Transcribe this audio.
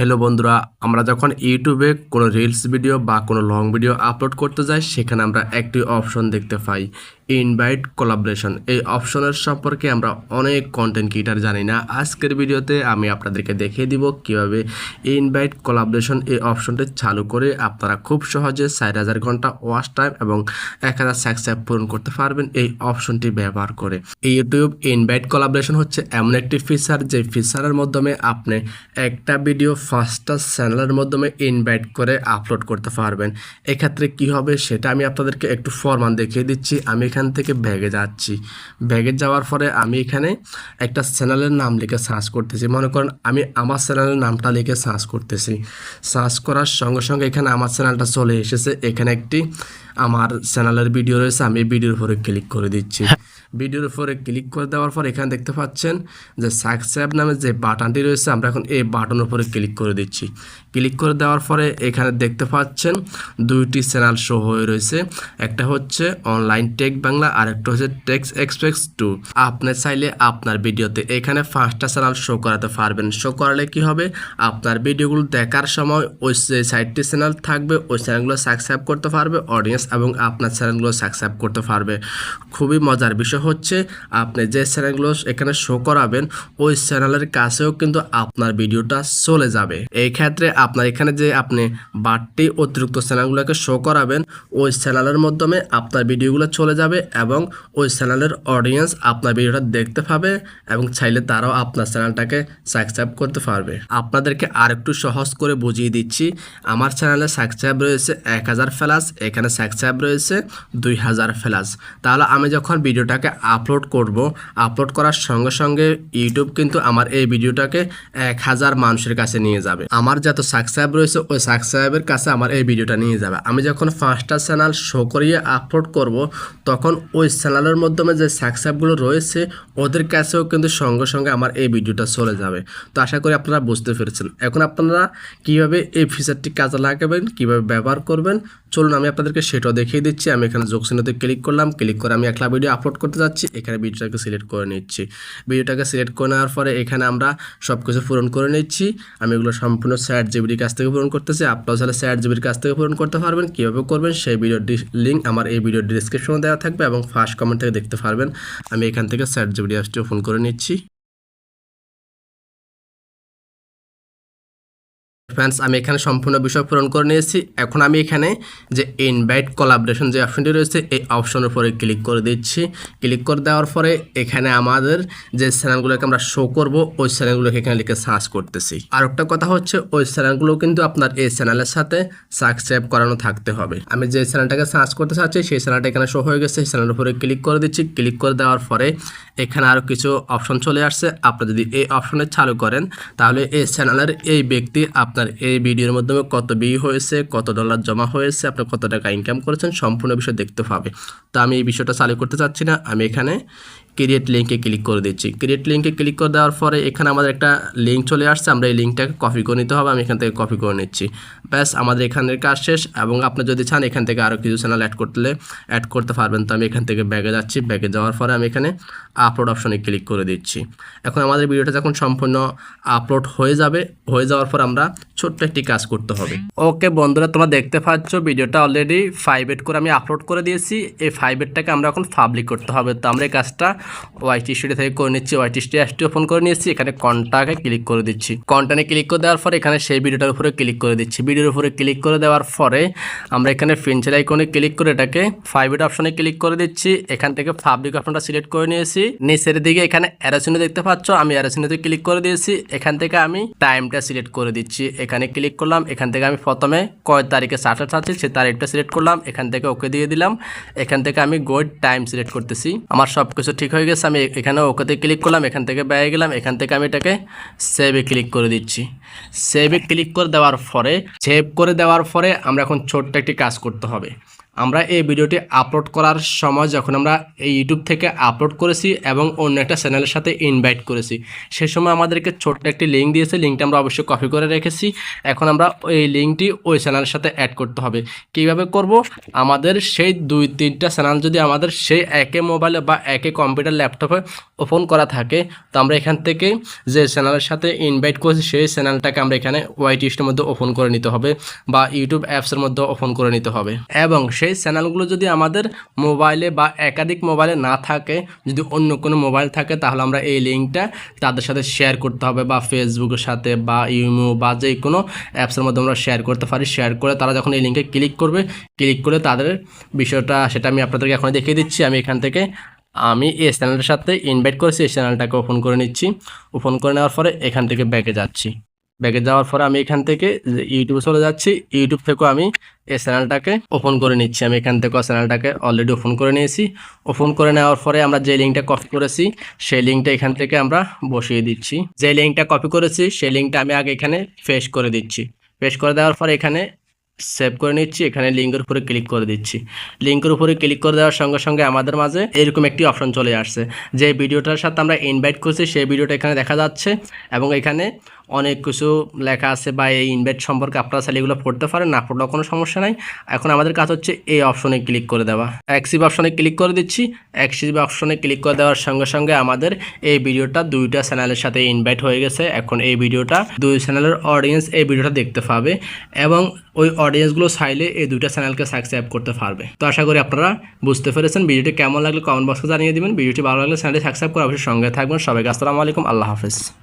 Hello বন্ধুরা, আমরা যখন ইউটিউবে কোনো রিলস ভিডিও বা কোনো লং ভিডিও আপলোড করতে যাই, সেখানে আমরা একটি অপশন দেখতে পাই। ইনভাইট কোলাবরেশন এই অপশনের সম্পর্কে আমরা অনেক কন্টেন্ট ক্রিয়েটার জানি না। আজকের ভিডিওতে আমি আপনাদেরকে দেখিয়ে দিব কীভাবে ইনভাইট কোলাবরেশন এই অপশনটি চালু করে আপনারা খুব সহজে ষাট হাজার ঘণ্টা ওয়াচ টাইম এবং এক হাজার সাবস্ক্রাইব পূরণ করতে পারবেন এই অপশনটি ব্যবহার করে। ইউটিউব ইনভাইট কোলাবরেশন হচ্ছে এমন একটি ফিচার যে ফিচারের মাধ্যমে আপনি একটা ভিডিও ফার্স্টটা চ্যানেলের মাধ্যমে ইনভাইট করে আপলোড করতে পারবেন। এক্ষেত্রে কি হবে সেটা আমি আপনাদেরকে একটু ফরমান দেখিয়ে দিচ্ছি। আমি থেকে ব্যাগে যাচ্ছি। ব্যাগে যাওয়ার পরে আমি এখানে একটা চ্যানেলের নাম লিখে সার্চ করতেছি। মনে করেন আমি আমার চ্যানেলের নামটা লিখে সার্চ করতেছি। সার্চ করার সঙ্গে সঙ্গে এখানে আমার চ্যানেলটা চলে এসেছে। এখানে একটি আমার চ্যানেলের ভিডিও রয়েছে। আমি ভিডিওর উপরে ক্লিক করে দিচ্ছি। ভিডিওর উপরে ক্লিক করে দেওয়ার পর এখানে দেখতে পাচ্ছেন যে সাবস্ক্রাইব নামে যে বাটনটি রয়েছে, আমরা এখন এই বাটনের উপরে ক্লিক করে দিচ্ছি। ক্লিক করে দেওয়ার পরে এখানে দেখতে পাচ্ছেন দুইটি চ্যানেল শো হয়ে রয়েছে। একটা হচ্ছে অনলাইন টেক বাংলা আর একটা হচ্ছে টেক্স এক্সপ্রেস টু আপনি চাইলে আপনার ভিডিওতে এখানে পাঁচটা চ্যানেল শো করাতে পারবেন। শো করালে কি হবে? আপনার ভিডিওগুলো দেখার সময় ওই যে সাইটটি চ্যানেল থাকবে, ওই চ্যানেলগুলো সাবস্ক্রাইব করতে পারবে অডিয়েন্স এবং আপনার চ্যানেলগুলো সাবস্ক্রাইব করতে পারবে। খুবই মজার বিষয় হচ্ছে, আপনি যে চ্যানেলগুলো এখানে শো করাবেন, ওই চ্যানেলের কাছেও কিন্তু আপনার ভিডিওটা চলে যাবে। এই ক্ষেত্রে আপনার এখানে যে আপনি বাড়তি অতিরিক্ত চ্যানেলগুলোকে শো করাবেন, ওই চ্যানেলের মাধ্যমে আপনার ভিডিওগুলো চলে যাবে এবং ওই চ্যানেলের অডিয়েন্স আপনার ভিডিওটা দেখতে পাবে এবং চাইলে তারাও আপনার চ্যানেলটাকে সাবস্ক্রাইব করতে পারবে। আপনাদেরকে আরেকটু সহজ করে বুঝিয়ে দিচ্ছি, আমার চ্যানেলে সাবস্ক্রাইব রয়েছে এক হাজার ফ্লাস এখানে সাবস্ক্রাইব রয়েছে দুই হাজার ফ্লাস তাহলে আমি যখন ভিডিওটাকে আপলোড করব। আপলোড করার সঙ্গে সঙ্গে ইউটিউব কিন্তু আমার এই ভিডিওটাকে এক হাজার মানুষের কাছে নিয়ে যাবে। আমার যত সাবস্ক্রাইব রয়েছে, ওই সাবস্ক্রাইবের কাছে আমার এই ভিডিওটা নিয়ে যাবে। আমি যখন পাঁচটা চ্যানেল শো করিয়ে আপলোড করব, তখন ওই চ্যানেলের মাধ্যমে যে সাবস্ক্রাইবগুলো রয়েছে, ওদের কাছেও কিন্তু সঙ্গে সঙ্গে আমার এই ভিডিওটা চলে যাবে। তো আশা করি আপনারা বুঝতে পেরেছেন। এখন আপনারা কীভাবে এই ফিচারটি কাজে লাগাবেন, কীভাবে ব্যবহার করবেন, চলুন আমি আপনাদেরকে সেটাও দেখিয়ে দিচ্ছি। আমি এখানে যোগসিনতে ক্লিক করলাম। ক্লিক করে আমি একলা ভিডিও আপলোড করতে যাচ্ছি, এখানে ভিডিওটাকে সিলেক্ট করে নিচ্ছি। ভিডিওটাকে সিলেক্ট করে নেওয়ার পরে এখানে আমরা সব কিছু পূরণ করে নিচ্ছি। আমি এগুলো সম্পূর্ণ স্যাট জিবির কাছ থেকে পূরণ করতেছি। আপনারাও তাহলে স্যাট জিবির কাছ থেকে পূরণ করতে পারবেন। কীভাবে করবেন সেই ভিডিওর লিঙ্ক আমার এই ভিডিওর ডিসক্রিপশনে দেওয়া থাকবে এবং ফার্স্ট কমেন্ট থেকে দেখতে পারবেন। আমি এখান থেকে স্যাট জিবির অ্যাপসটি ওপেন করে নিচ্ছি। ফ্রেন্ডস আমি এখানে সম্পূর্ণ বিষয় পূরণ করে নিয়েছি। এখন আমি এখানে যে ইনভাইট কোলাবরেশন যে অপশনটি রয়েছে, এই অপশনের উপরে ক্লিক করে দিচ্ছি। ক্লিক করে দেওয়ার পরে এখানে আমাদের যে চ্যানেলগুলোকে আমরা শো করব, ওই চ্যানেলগুলোকে এখানে লিখে সার্চ করতেছি। আর একটা কথা হচ্ছে, ওই চ্যানেলগুলো কিন্তু আপনার এই চ্যানেলের সাথে সাবস্ক্রাইব করানো থাকতে হবে। আমি যে চ্যানেলটাকে সার্চ করতে চাচ্ছি, সেই চ্যানেলটা এখানে শো হয়ে গেছে। সেই চ্যানেলের উপরে ক্লিক করে দিচ্ছি। ক্লিক করে দেওয়ার পরে এখানে আরও কিছু অপশন চলে আসছে। আপনি যদি এই অপশনে চালু করেন, তাহলে এই চ্যানেলের এই ব্যক্তি আপনার এই ভিডিওর মাধ্যমে কত বি হয়েছে, কত ডলার জমা হয়েছে, আপনি কত টাকা ইনকাম করেছেন, সম্পূর্ণ বিষয় দেখতে পাবে। তো আমি এই বিষয়টা চালু করতে চাচ্ছি না, আমি এখানে ক্রিয়েট লিঙ্কে ক্লিক করে দিচ্ছি। ক্রিয়েট লিঙ্কে ক্লিক করে দেওয়ার পরে এখানে আমাদের একটা লিঙ্ক চলে আসছে, আমরা এই লিঙ্কটাকে কপি করে নিতে হবে, আমি এখান থেকে কপি করে নিচ্ছি। ব্যাস, আমাদের এখানের কাজ শেষ, এবং আপনি যদি চান এখান থেকে আরও কিছু চ্যানেল অ্যাড করতে অ্যাড করতে পারবেন, তো আমি এখান থেকে ব্যাগে যাচ্ছি। ব্যাগে যাওয়ার পরে আমি এখানে আপলোড অপশনে ক্লিক করে দিচ্ছি। এখন আমাদের ভিডিওটা যখন সম্পূর্ণ আপলোড হয়ে যাবে, হয়ে যাওয়ার পর আমরা ছোট্ট একটি কাজ করতে হবে। ওকে বন্ধুরা, তোমরা দেখতে পাচ্ছ ভিডিওটা অলরেডি ফাইভ এড করে আমি আপলোড করে দিয়েছি। এই ফাইভ এডটাকে আমরা এখন পাবলিক করতে হবে। তো আমরা এই কাজটা ওয়াইটি স্টুডিও থেকে করে নিচ্ছি। ওয়াইটি স্টুডিও অ্যাপটি ওপেন করে নিয়েছি। এখানে কন্টাকে ক্লিক করে দিচ্ছি। কন্টানে ক্লিক করে দেওয়ার পরে এখানে সেই ভিডিওটার উপরে ক্লিক করে দিচ্ছি। ভিডিওর উপরে ক্লিক করে দেওয়ার পরে আমরা এখানে ফিনচেল আইকনে ক্লিক করে এটাকে ফাইভ এড অপশনে ক্লিক করে দিচ্ছি। এখান থেকে পাবলিক অপশনটা সিলেক্ট করে নিয়েছি। নিচের দিকে এখানে অ্যারোসিনো দেখতে পাচ্ছ। আমি অ্যারোসিনোতে ক্লিক করে দিয়েছি। এখান থেকে আমি টাইমটা সিলেক্ট করে দিচ্ছি। এখানে ক্লিক করলাম। এখান থেকে আমি প্রথমে কয় তারিখে স্টার্টার চাচ্ছি, সেই তারিখটা সিলেক্ট করলাম। এখান থেকে ওকে দিয়ে দিলাম। এখান থেকে আমি গোড টাইম সিলেক্ট করতেছি। আমার সব কিছু ঠিক হয়ে গেছে। আমি এখানে ওকেতে ক্লিক করলাম। এখান থেকে ব্যয় গেলাম। এখান থেকে আমি এটাকে সেভে ক্লিক করে দিচ্ছি। সেভে ক্লিক করে দেওয়ার পরে সেভ করে দেওয়ার পরে আমরা এখন ছোট্ট একটি কাজ করতে হবে। আমরা এই ভিডিওটি আপলোড করার সময় যখন আমরা এই ইউটিউব থেকে আপলোড করেছি এবং অন্য একটা চ্যানেলের সাথে ইনভাইট করেছি, সে সময় আমাদেরকে ছোট্ট একটি লিঙ্ক দিয়েছে। লিঙ্কটা আমরা অবশ্যই কপি করে রেখেছি। এখন আমরা এই লিঙ্কটি ওই চ্যানেলের সাথে অ্যাড করতে হবে। কীভাবে করব? আমাদের সেই দুই তিনটা চ্যানেল যদি আমাদের সেই একে মোবাইলে বা একে কম্পিউটার ল্যাপটপে ওপেন করা থাকে, তো আমরা এখান থেকে যে চ্যানেলের সাথে ইনভাইট করেছি, সেই চ্যানেলটাকে আমরা এখানে ওয়াইটিস্টের মধ্যে ওপেন করে নিতে হবে বা ইউটিউব অ্যাপসের মধ্যে ওপেন করে নিতে হবে। এবং সেই চ্যানেলগুলো যদি আমাদের মোবাইলে বা একাধিক মোবাইলে না থাকে, যদি অন্য কোনো মোবাইল থাকে, তাহলে আমরা এই লিঙ্কটা তাদের সাথে শেয়ার করতে হবে বা ফেসবুকের সাথে বা ইউমো বা যে কোনো অ্যাপসের মধ্যে আমরা শেয়ার করতে পারি। শেয়ার করে তারা যখন এই লিঙ্কে ক্লিক করবে ক্লিক করে তাদের বিষয়টা, সেটা আমি আপনাদেরকে এখন দেখিয়ে দিচ্ছি। আমি এখান থেকে, আমি এই চ্যানেলটার সাথে ইনভাইট করেছি, এই চ্যানেলটাকে ওপেন করে নিচ্ছি। ওপেন করে নেওয়ার পরে এখান থেকে ব্যাকে যাচ্ছি। ব্যাকে যাওয়ার পরে আমি এখান থেকে ইউটিউবে চলে যাচ্ছি। ইউটিউব থেকেও আমি এই চ্যানেলটাকে ওপেন করে নিচ্ছি। আমি এখান থেকেও চ্যানেলটাকে অলরেডি ওপেন করে নিয়েছি। ওপেন করে নেওয়ার পরে আমরা যে লিঙ্কটা কপি করেছি, সেই লিঙ্কটা এখান থেকে আমরা বসিয়ে দিচ্ছি। যে লিঙ্কটা কপি করেছি, সেই লিঙ্কটা আমি আগে এখানে ফেস করে দিচ্ছি। ফেস করে দেওয়ার পরে এখানে সেভ করে নিচ্ছি। এখানে লিঙ্কের উপরে ক্লিক করে দিচ্ছি। লিঙ্কের উপরে ক্লিক করে দেওয়ার সঙ্গে সঙ্গে আমাদের মাঝে এরকম একটি অপশন চলে আসছে। যে ভিডিওটার সাথে আমরা ইনভাইট করছি, সেই ভিডিওটা এখানে দেখা যাচ্ছে এবং এখানে অনেক কিছু লেখা আছে বা এই ইনভাইট সম্পর্কে আপনারা চাইলে এগুলো পড়তে পারেন, না পড়লেও কোনো সমস্যা নাই। এখন আমাদের কাজ হচ্ছে এই অপশনে ক্লিক করে দেওয়া। অ্যাক্সিভ অপশনে ক্লিক করে দিচ্ছি। অ্যাক্সিভ অপশনে ক্লিক করে দেওয়ার সঙ্গে সঙ্গে আমাদের এই ভিডিওটা দুইটা চ্যানেলের সাথে ইনভাইট হয়ে গেছে। এখন এই ভিডিওটা দুই চ্যানেলের অডিয়েন্স এই ভিডিওটা দেখতে পাবে এবং ওই অডিয়েন্সগুলো চাইলে এই দুইটা চ্যানেলকে সাবস্ক্রাইব করতে পারবে। তো আশা করি আপনারা বুঝতে পেরেছেন। ভিডিওটি কেমন লাগলে কমেন্ট বক্সে জানিয়ে দিবেন। ভিডিওটি ভালো লাগলে চ্যানেলটি সাবস্ক্রাইব করে অবশ্যই সঙ্গে থাকবেন। সবাইকে আসসালামু আলাইকুম। আল্লাহ হাফেজ।